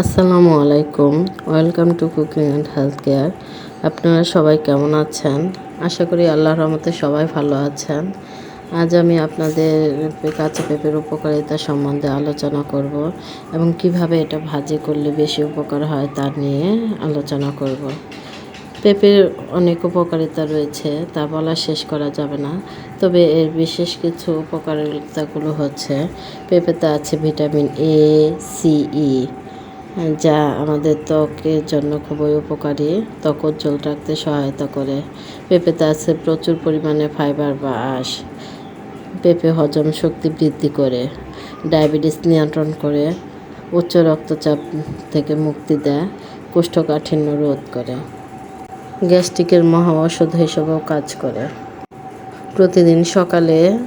আসসালামু আলাইকুম। Welcome to cooking and health care আপনারা সবাই কেমন আছেন? আশা করি আল্লাহ রহমতে সবাই ভালো আছেন। আজ আমি আপনাদের কাঁচা পেঁপের উপকারিতা সম্বন্ধে আলোচনা করব এবং কীভাবে এটা ভাজি করলে বেশি উপকার হয় তা নিয়ে আলোচনা করব। পেঁপের অনেক উপকারিতা রয়েছে, তা বলা শেষ করা যাবে না। তবে এর বিশেষ কিছু উপকারিতাগুলো হচ্ছে, পেঁপেতে আছে ভিটামিন এ সি ই যা আমাদের ত্বকের জন্য খুবই উপকারী। ত্বক উজ্জ্বল রাখতে সহায়তা করে। পেঁপেতে আছে প্রচুর পরিমাণে ফাইবার বা আঁশ। পেঁপে হজম শক্তি বৃদ্ধি করে। ডায়াবেটিস নিয়ন্ত্রণ করে। উচ্চ রক্তচাপ থেকে মুক্তি দেয়। কোষ্ঠকাঠিন্য রোধ করে। গ্যাস্ট্রিকের মহা ঔষধ হিসেবেও কাজ করে। প্রতিদিন সকালে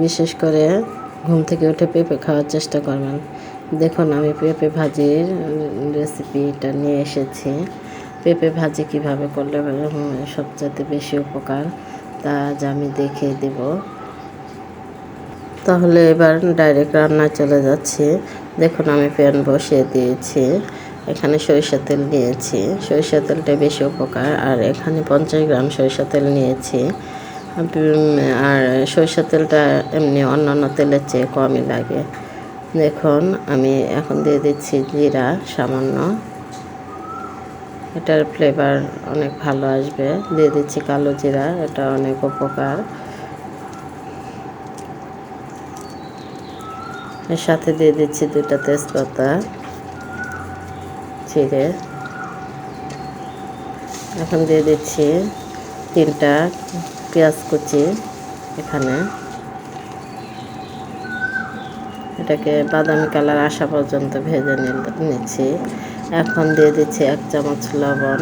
বিশেষ করে ঘুম থেকে উঠে পেঁপে খাওয়ার চেষ্টা করবেন। দেখুন, আমি পেঁপে ভাজির রেসিপিটা নিয়ে এসেছি। পেঁপে ভাজি কীভাবে করলে সবচেয়ে বেশি উপকার, তা আজ আমি দেখিয়ে দেব। তাহলে এবার ডাইরেক্ট রান্নায় চলে যাচ্ছি। দেখুন, আমি প্যান বসিয়ে দিয়েছি। এখানে সরিষা তেল নিয়েছি। সরিষা তেলটা বেশি উপকার। আর এখানে পঞ্চাশ গ্রাম সরিষা তেল নিয়েছি। আর সরিষা তেলটা এমনি অন্যান্য তেলের চেয়ে কমই লাগে। দেখুন আমি এখন দিয়ে দিচ্ছি জিরা, সামান্য। এটার ফ্লেভার অনেক ভালো আসবে। দিয়ে দিচ্ছি কালো জিরা, এটা অনেক উপকার। এর সাথে দিয়ে দিচ্ছি দুটা তেজপাতা চিড়ে এখন দিয়ে দিচ্ছি তিনটা পেঁয়াজ কুচি এখানে। এটাকে বাদামি কালার আসা পর্যন্ত ভেজে নিচ্ছি। এখন দিয়ে দিচ্ছি এক চামচ লবণ।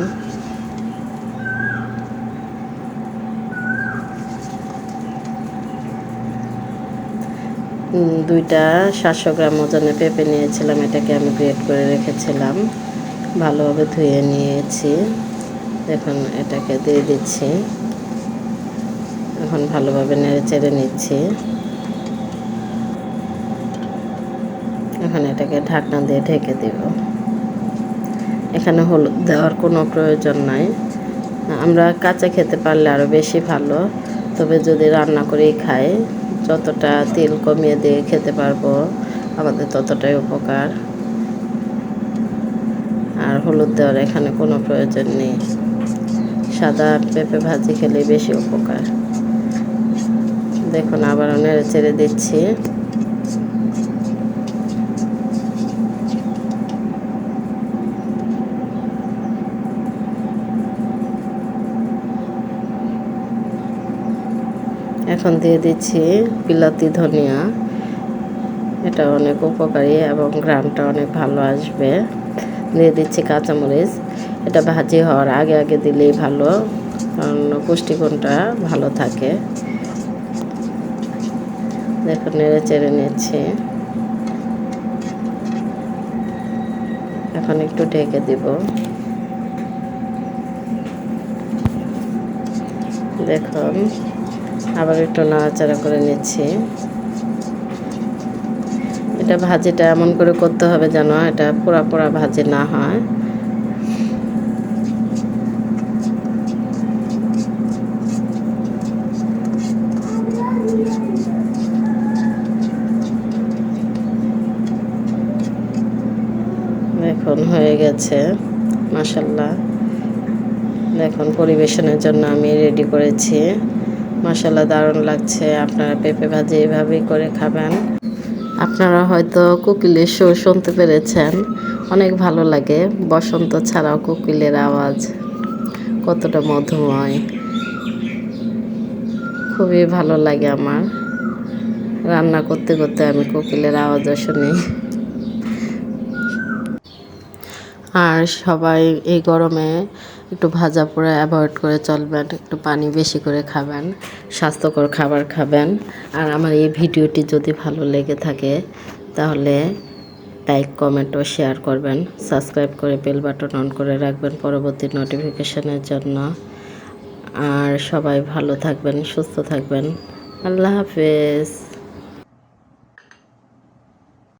দুইটা সাতশো গ্রাম ওজনে পেঁপে নিয়েছিলাম, এটাকে আমি গ্রেট করে রেখেছিলাম। ভালোভাবে ধুয়ে নিয়েছি। এখন এটাকে দিয়ে দিচ্ছি। এখন ভালোভাবে নেড়ে চেড়ে নিচ্ছি। এখন এটাকে ঢাকনা দিয়ে ঢেকে দেব। এখানে হলুদ দেওয়ার কোনো প্রয়োজন নাই। আমরা কাঁচা খেতে পারলে আরও বেশি ভালো। তবে যদি রান্না করেই খাই, যতটা তেল কমিয়ে দিয়ে খেতে পারব, আমাদের ততটাই উপকার। আর হলুদ দেওয়ার এখানে কোনো প্রয়োজন নেই। সাদা পেঁপে ভাজি খেলে বেশি উপকার। দেখুন, আবারও নেড়ে চেড়ে দিচ্ছি। এখন দিয়ে দিচ্ছি বিলাতি ধনিয়া। এটা অনেক উপকারী এবং গ্রামটা অনেক ভালো আসবে। দিয়ে দিচ্ছি কাঁচামরিচ। এটা ভাজি হওয়ার আগে আগে দিলেই ভালো, কারণ পুষ্টিগুণটা ভালো থাকে। দেখুন নেড়ে চেড়ে নিচ্ছি। এখন একটু ঢেকে দিব। দেখুন আবার একটু নাড়াচাড়া করে নিচ্ছি। এটা ভাজিটা এমন করে করতে হবে যেন এটা পোড়া পোড়া ভাজি না হয়। দেখুন, হয়ে গেছে। মাসাল্লাহ দেখুন, পরিবেশনের জন্য আমি রেডি করেছি। মশালা দারুণ লাগছে। আপনারা পেঁপে ভাজি এভাবেই করে খাবেন। আপনারা হয়তো কোকিলের শো শুনতে পেরেছেন। অনেক ভালো লাগে। বসন্ত ছাড়াও কোকিলের আওয়াজ কতটা মধুময়। খুবই ভালো লাগে আমার। রান্না করতে করতে আমি কোকিলের আওয়াজও শুনি। আর সবাই এই গরমে একটু ভাজা পোড়া অ্যাভয়েড করে চলবেন, একটু পানি বেশি করে খাবেন, স্বাস্থ্যকর খাবার খাবেন। আর আমার এই ভিডিওটি যদি ভালো লেগে থাকে, তাহলে লাইক, কমেন্ট ও শেয়ার করবেন। সাবস্ক্রাইব করে বেল বাটন অন করে রাখবেন পরবর্তী নোটিফিকেশনের জন্য। আর সবাই ভালো থাকবেন, সুস্থ থাকবেন। আল্লাহ হাফেজ।